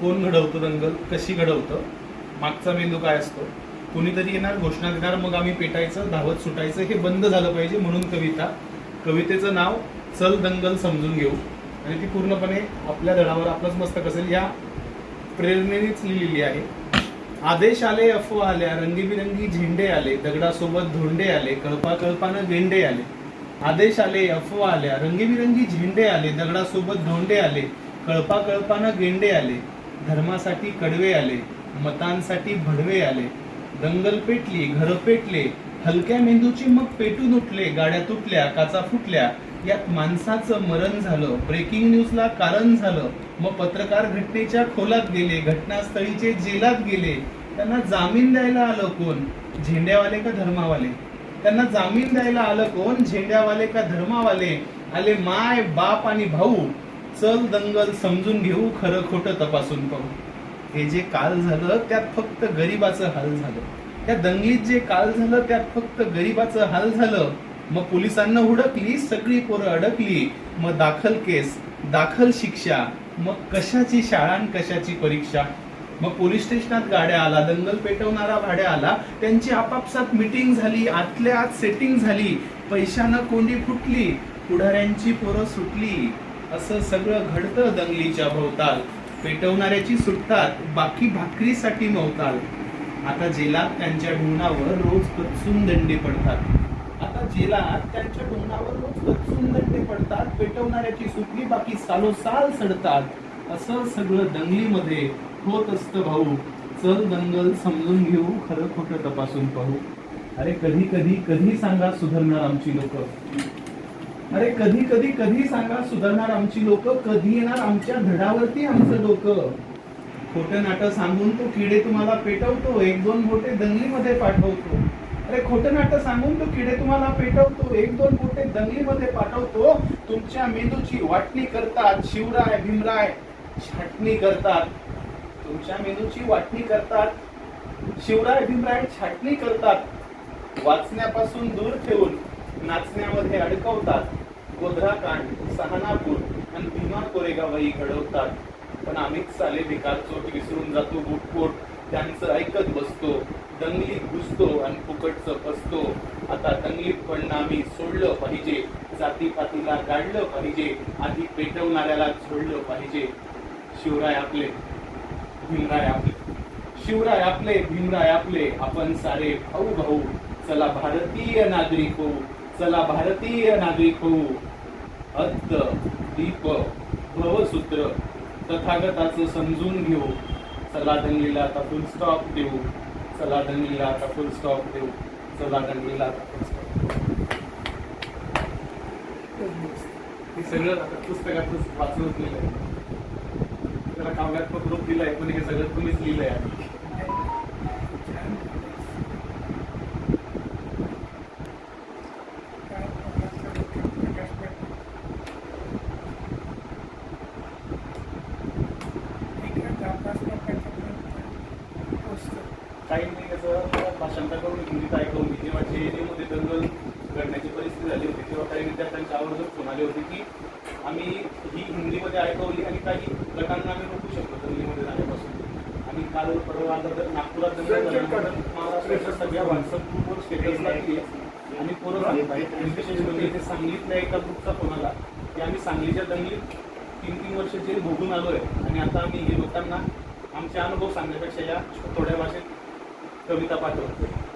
कोण घडवतं दंगल कशी घडवतं मागचा मेंदू काय असतो कुणीतरी येणार घोषणा देणार मग आम्ही पेटायचं धावत सुटायचं हे बंद झालं पाहिजे म्हणून कविता कवितेचं नाव चल दंगल समजून घेऊ. आणि ती पूर्णपणे आपल्या धडावर आपलंच मस्तक असेल या प्रेरणेनेच लिहिलेली आहे. आदेश आले अफवा आल्या रंगीबिरंगी झेंडे आले दगडासोबत धोंडे आले कळपा कळपानं गेंडे आले. आदेश आले अफवा आल्या रंगीबिरंगी झेंडे आले दगडासोबत धोंडे आले कळपा कळपानं गेंडे आले. धर्मासाठी कडवे आले मतांसाठी भडवे आले दंगल पेटली घर पेटले हलक्या मेंदूची मग पेटून उठले गाड्या तुटल्या काचा फुटल्या यात माणसाचं मरण झालं ब्रेकिंग न्यूजला कारण झालं मग पत्रकार घटनेच्या खोलात गेले घटनास्थळीचे जेलात गेले त्यांना जामीन द्यायला आलं कोण? झेंड्यावाले का धर्मावाले? त्यांना जामीन द्यायला आलं कोण? झेंड्यावाले का धर्मावाले? आले माय बाप आणि भाऊ चल दंगल समजून घेऊ खरं खोटं तपासून पाहू. हे जे काल झालं त्यात फक्त गरीबाचं हाल झालं. त्या दंगलीत जे काल झालं त्यात फक्त गरीबाचं हाल झालं. मग पोलिसांना हुडकली सगळी पोरं अडकली. मग दाखल केस दाखल शिक्षा. मग कशाची शाळा कशाची परीक्षा? मग पोलीस स्टेशनात गाड्या आला दंगल पेटवणारा भाड्या आला. त्यांची आपापसात मिटिंग झाली आतल्या आत सेटिंग झाली. पैशानं कोंडी फुटली पुढाऱ्यांची पोरं सुटली. असं सगळं घडतं दंगलीच्या भोवताल. पेटवणाऱ्याची सुटतात बाकी भाकरीसाठी मवताल आता जेलात त्यांच्या ढुंगणावर रोज कचून दंडे पडतात. आता जेलात त्यांच्या ढुंगणावर रोज कचून दंडे पडतात पेटवणाऱ्याची सुटली बाकी सालोसाल सडतात. असं सगळं दंगलीमध्ये होत असतं भाऊ. चल दंगल समजून घेऊ खरं खोटं तपासून पाहू. अरे कधी कधी कधी सांगा सुधारणार आमची लोक. अरे कधी कधी कधी सांगा सुधारणार आमची लोक कधी येणार आमच्या धडावरती आमचं डोकं. खोटं नाटक सांगून तो किडे तुम्हाला पेटवतो एक दोन बोटे दंगलीमध्ये पाठवतो. अरे खोटं नाटक सांगून तो किडे तुम्हाला पेटवतो एक दोन बोटे दंगलीमध्ये पाठवतो. तुमच्या मेंदूची वाटणी करतात शिवराय भीमराय छाटणी करतात. तुमच्या मेंदूची वाटणी करतात शिवराय भीमराय छाटणी करतात. वाचण्यापासून दूर ठेवून. नाचण्यामध्ये अडकवतात. गोधरा कांड सहानापूर आणि भीमा कोरेगावही घडवतात. पण आम्हीच साले बेकार चोट विसरून जातो बुटपोट त्यांचं ऐकत बसतो. दंगलीत घुसतो आणि फुकटचं फसतो. आता दंगलीत पडणं आम्ही सोडलं पाहिजे. जातीपातीला गाडलं पाहिजे. आधी पेटवणाऱ्याला झोडलं पाहिजे. शिवराय आपले भीमराय आपले. शिवराय आपले भीमराय आपले. आपण सारे भाऊ भाऊ. चला भारतीय नागरिक होऊ. चला भारतीय नागरिक होऊ. अत्त दीप भवसूत्र तथागताचं समजून घेऊ. चला दंगलीला आता फुल स्टॉप देऊ. चला दंगलीला आता फुल स्टॉप देऊ. चला दंगलीला आता फुल स्टॉप हे सगळं आता पुस्तकातच वाचून लिहिलंय त्याला काव्यात रूप दिलंय पण हे सगळं तुम्हीच लिहिलंय. आहे काही नाही त्याचं भाषांतर करून हिंदीत ऐकवून मी जेव्हा मध्ये दंगल घडण्याची परिस्थिती झाली होती तेव्हा काही विद्यार्थ्यांच्या आवर्जून फोन आले होते की आम्ही ही हिंदीमध्ये ऐकवली आणि काही गटांना आम्ही रोखू शकतो दंगलीमध्ये जाण्यापासून आणि काल परवा आता जर नागपुरात दंगल झाल्यानंतर महाराष्ट्राच्या सगळ्या व्हॉट्सअप ग्रुपवर स्टेटस लागली आणि पोरं आणि विशेष म्हणजे इथे सांगलीतल्या एका ग्रुपचा फोन आला. की आम्ही सांगलीच्या दंगलीत तीन तीन वर्ष जेल भोगून आलोय. आणि आता आम्ही हे लोकांना आमचे अनुभव सांगण्यापेक्षा या थोड्या भाषेत कविता पाठवतो